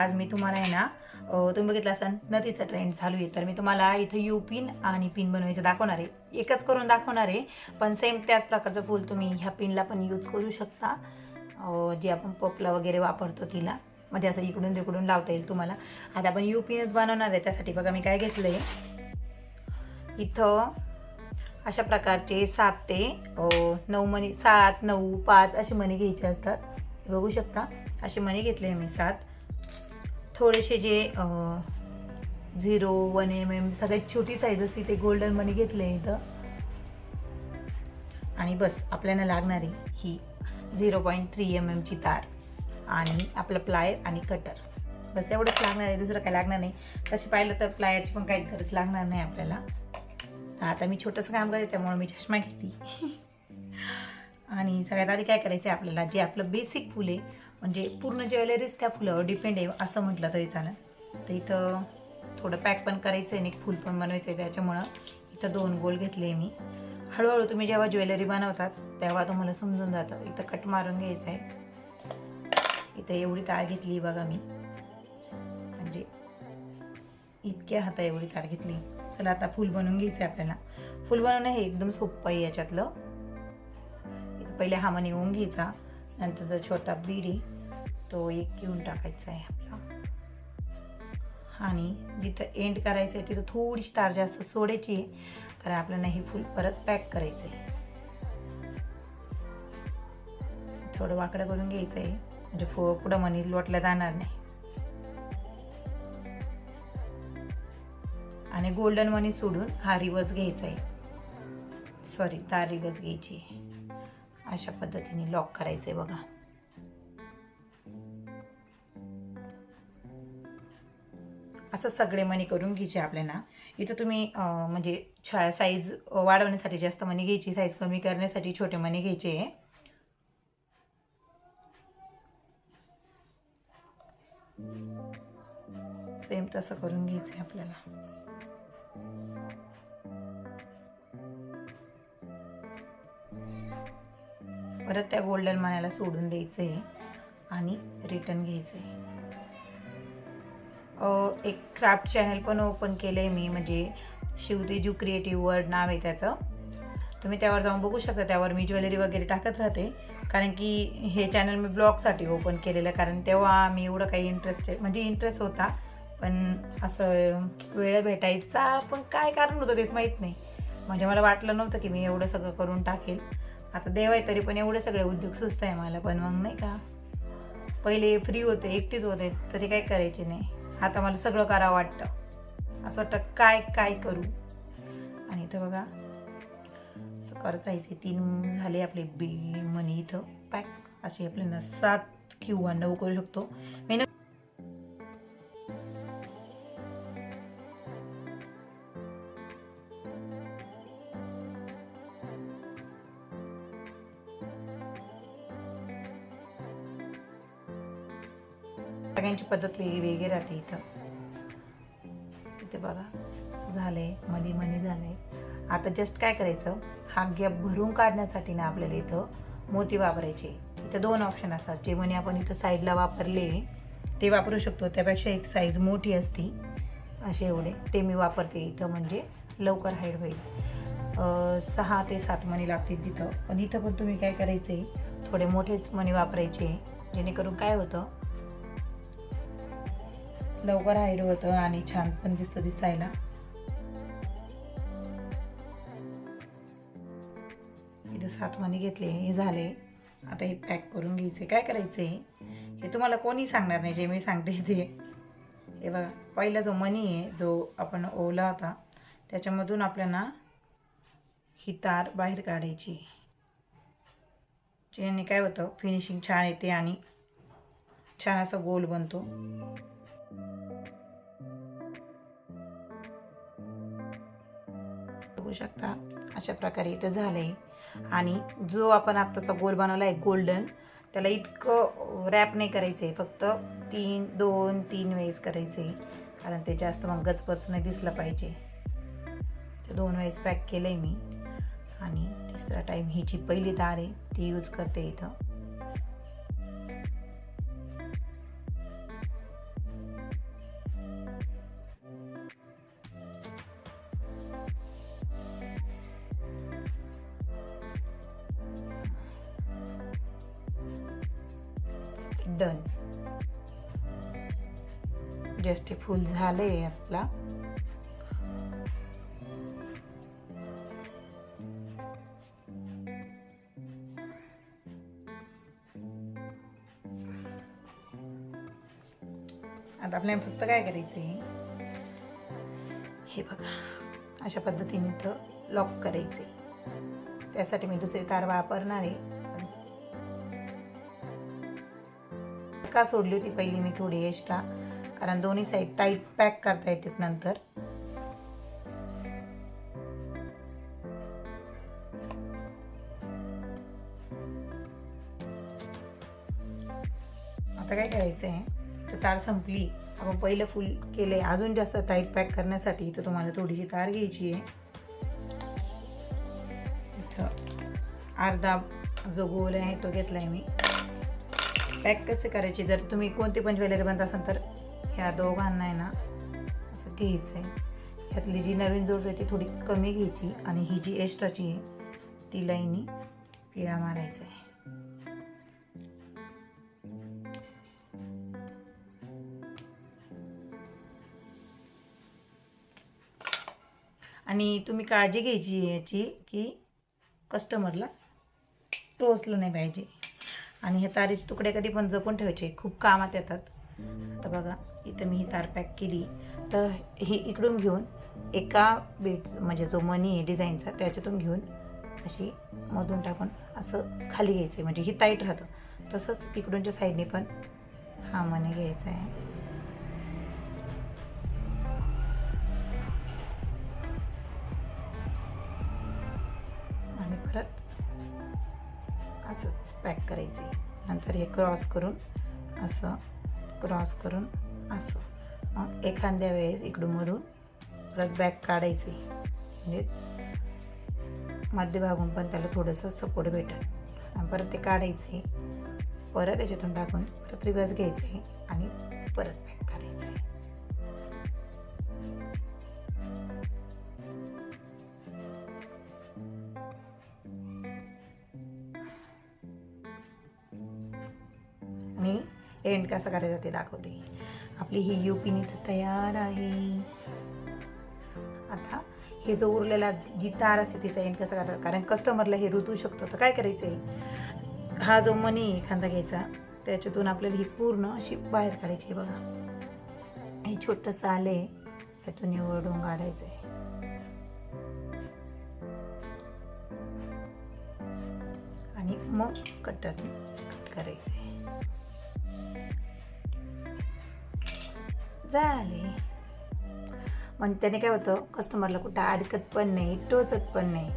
आज मी तुम्हाला आहे ना तुम्ही बघितलं असाल नदीचा ट्रेंड चालू आहे. तर मी तुम्हाला इथं यू पिन आणि पिन बनवायचं दाखवणार आहे. एकच करून दाखवणार आहे पण सेम त्याच प्रकारचं फूल तुम्ही ह्या पिनला पण यूज करू शकता. जे आपण पपला वगैरे वापरतो तिला म्हणजे असं इकडून तिकडून लावता येईल तुम्हाला. आता आपण यू पिनच बनवणार आहे त्यासाठी बघा मी काय घेतलं आहे इथं अशा प्रकारचे सात ते नऊ मणी सात नऊ पाच असे मणी घ्यायचे असतात. बघू शकता असे मणी घेतले मी सात. थोडेसे जे झिरो वन एम एम सगळ्यात छोटी साईज असते ते गोल्डन मनी घेतले इथं. आणि बस आपल्याला लागणारी ही झिरो पॉईंट थ्री एम एमची तार आणि आपलं प्लायर आणि कटर बस एवढंच लागणार आहे दुसरं काय लागणार नाही. तसे पाहिलं तर प्लायरची पण काही गरज लागणार नाही आपल्याला. आता मी छोटंसं काम करते त्यामुळे मी चष्मा घेते. आणि सगळ्यात आधी काय करायचं आहे आपल्याला जे आपलं बेसिक फुल आहे म्हणजे पूर्ण ज्वेलरीज त्या फुलावर डिपेंड आहे असं म्हटलं तरी चालेल. तर इथं थोडं पॅक पण करायचं आहे आणि एक फुल पण बनवायचं आहे त्याच्यामुळं इथं दोन गोल घेतले मी. हळूहळू तुम्ही जेव्हा ज्वेलरी बनवतात तेव्हा तुम्हाला समजून जातं. इथं कट मारून घ्यायचं आहे इथं एवढी तार घेतली बघा मी. म्हणजे इतक्या हाता एवढी तार घेतली. चला आता फुल बनवून घ्यायचं आहे आपल्याला. फुल बनवणं हे एकदम सोपं आहे याच्यातलं. पहिले हा मनी येऊन घ्यायचा नंतर जो छोटा बीडी तो एक घेऊन टाकायचा आहे आपला. आणि जिथं एंड करायचं आहे तिथं थोडीशी तार जास्त सोडायची आहे कारण आपल्याला हे फुल परत पॅक करायचं आहे. थोडं वाकडं करून घ्यायचं आहे म्हणजे फो पुढं मनी लोटल्या जाणार नाही. आणि गोल्डन मनी सोडून हा रिवर्स घ्यायचा आहे. सॉरी तार रिवर्स घ्यायची आहे. अशा पद्धतीने लॉक करायचं आहे बघा. असं सगळे मनी करून घ्यायचे आपल्याला. इथं तुम्ही म्हणजे छा साईज वाढवण्यासाठी जास्त मणी घ्यायची साईज कमी करण्यासाठी छोटे मणी घ्यायचे. सेम तसं करून घ्यायचं आहे आपल्याला. परत त्या गोल्डन मण्याला सोडून द्यायचं आहे आणि रिटर्न घ्यायचं आहे एक क्राफ्ट चॅनल पण ओपन केलं आहे मी म्हणजे शिवतेजू क्रिएटिव्ह वर्ड नाव आहे त्याचं. तुम्ही त्यावर जाऊन बघू शकता त्यावर मी ज्वेलरी वगैरे टाकत राहते. कारण की हे चॅनल मी ब्लॉगसाठी ओपन केलेलं कारण तेव्हा मी एवढं काही इंटरेस्टेड म्हणजे इंटरेस्ट होता. पण असं वेळ भेटायचा पण काय कारण होतं तेच माहीत नाही. म्हणजे मला वाटलं नव्हतं की मी एवढं सगळं करून टाकेल. आता देव आहे तरी पण एवढे सगळे उद्योग सुस्त आहे मला पण. मग नाही का? पहिले फ्री होते एकटीच होते तरी काय करायचे नाही. आता मला सगळं करावं वाटतं. असं वाटतं काय काय करू? आणि इथं बघा असं करत राहायचे तीन झाले आपले बी मनी इथं. पॅक असे आपल्याला सात किंवा नऊ करू शकतो. मेहनत पद्धत वेगळी राहते इथं. इथे बघा असं झालंय मधी मनी झालंय आता जस्ट काय करायचं? हा गॅप भरून काढण्यासाठी ना आपल्याला इथं मोती वापरायचे. इथं दोन ऑप्शन असतात. जे मनी आपण इथं साईडला वापरले ते वापरू शकतो. त्यापेक्षा एक साईज मोठी असती. असे एवढे. ते मी वापरते इथं म्हणजे लवकर हाईड होईल. सहा ते सात मणी लागतील तिथं. पण इथं पण तुम्ही काय करायचे? थोडे मोठेच मणी वापरायचे. जेणेकरून काय होतं? लवकर हाईड होतं आणि छान पण दिसतं दिसायला. इथं सात मणी घेतले हे झाले. आता हे पॅक करून घ्यायचे. काय करायचे? हे तुम्हाला कोणी सांगणार नाही जे मी सांगते ते. हे बघा पहिला जो मनी आहे जो आपण ओला होता त्याच्यामधून आपल्याला ही तार बाहेर काढायची. ज्याने काय होतं फिनिशिंग छान येते आणि छान असं गोल बनतो. बघू शकता अशा प्रकारे इथं झालंय. आणि जो आपण आत्ताचा गोल बनवला आहे गोल्डन त्याला इतकं रॅप नाही करायचं आहे फक्त तीन दोन तीन वेळेस करायचे कारण ते जास्त मग गचपच नाही दिसलं पाहिजे. ते दोन वेळेस पॅक केलं आहे मी. आणि तिसरा टाईम ही जी पहिली तार आहे ती यूज करते इथं. डन जस्ट हे फुल आहे आपला. आता आपल्याला फक्त काय करायचं आहे हे बघा. अशा पद्धतीने इथं लॉक करायचे त्यासाठी मी दुसरी तार वापरणार आहे. का सोडली होती पहिली मी थोडी एक्स्ट्रा कारण दोन्ही साईड टाईट पॅक करता येतात नंतर. आता काय करायचं आहे तर तार संपली. आपण पहिलं फुल केलं आहे अजून जास्त टाईट पॅक करण्यासाठी तर तुम्हाला थोडीशी तार घ्यायची आहे. इथं अर्धा जो गोल आहे तो घेतला आहे मी. पॅक कसे करायचे? जर तुम्ही कोणते पण ज्वेलरी बनत असाल तर ह्या दोघांना आहे ना असं घ्यायचं आहे ह्यातली जी नवीन जोड आहे ती थोडी कमी घ्यायची आणि ही जी एक्स्ट्राची आहे ती लाईनी पिळा मारायचा आहे. आणि तुम्ही काळजी घ्यायची याची की कस्टमरला टोचलं नाही पाहिजे. आणि हे तारेचे तुकडे कधी पण जपून ठेवायचे. खूप कामात येतात. आता बघा इथं मी ही तार पॅक केली. तर ही इकडून घेऊन एका बेट म्हणजे जो मनी आहे डिझाईनचा त्याच्यातून घेऊन अशी मधून टाकून असं खाली घ्यायचं आहे म्हणजे ही टाईट राहतं. तसंच इकडूनच्या साईडने पण हा मनी घ्यायचा आहे. आणि परत असंच पॅक करायचे. नंतर हे क्रॉस करून असं क्रॉस करून असं. मग एखाद्या वेळेस इकडून मधून परत बॅक काढायचे. म्हणजे मध्यभागून पण त्याला थोडंसं सपोर्ट भेटेल. परत ते काढायचे. परत त्याच्यातून टाकून परत रिवर्स घ्यायचे आणि परत बॅग एंड कसा करायचा ते दाखवते. आपली ही यू पिन तर तयार आहे. आता हे जो उरलेला जी तार असते तिचा एंड कसा करायचा? कारण कस्टमरला हे रुतू शकतो. तर काय करायचं आहे हा जो मनी एखादा घ्यायचा त्याच्यातून आपल्याला ही पूर्ण अशी बाहेर काढायची आहे बघा. हे छोटंसं आले त्यातून निवडून काढायचं आहे आणि मग कटर कट करायचं झाले. मग त्याने काय होतं कस्टमरला कुठं अडकत पण नाही टोचत पण नाही.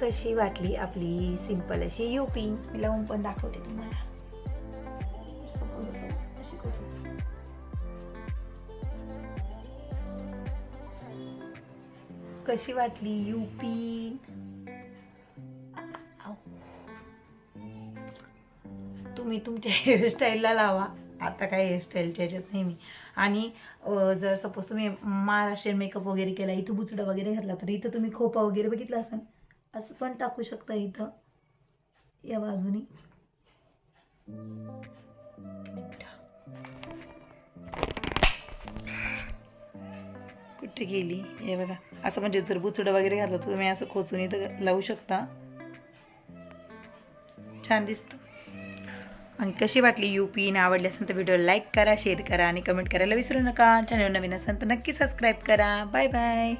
कशी वाटली आपली सिंपल अशी युपी मी लावून पण दाखवते तुम्हाला. कशी वाटली युपी तुम्ही तुमच्या हेअरस्टाईलला लावा. आता काय हेअरस्टाईलच्या याच्यात नाही मी. आणि जर सपोज तुम्ही महाराष्ट्रीयन मेकअप वगैरे केला इथं बुचडा वगैरे घातला तर इथं तुम्ही खोपा वगैरे बघितला असेल असं पण टाकू शकता इथं. या बाजूनी. कुठे गेली? हे बघा. असं म्हणजे जर बुचडं वगैरे घातलं तर तुम्ही असं खोचून इथं लावू शकता. छान दिसतं. आणि कशी वाटली यू पी आवडली असेल तर व्हिडिओ लाईक करा शेअर करा आणि कमेंट करायला विसरू नका. चॅनल नवीन असेल तर नक्की सबस्क्राईब करा. Bye bye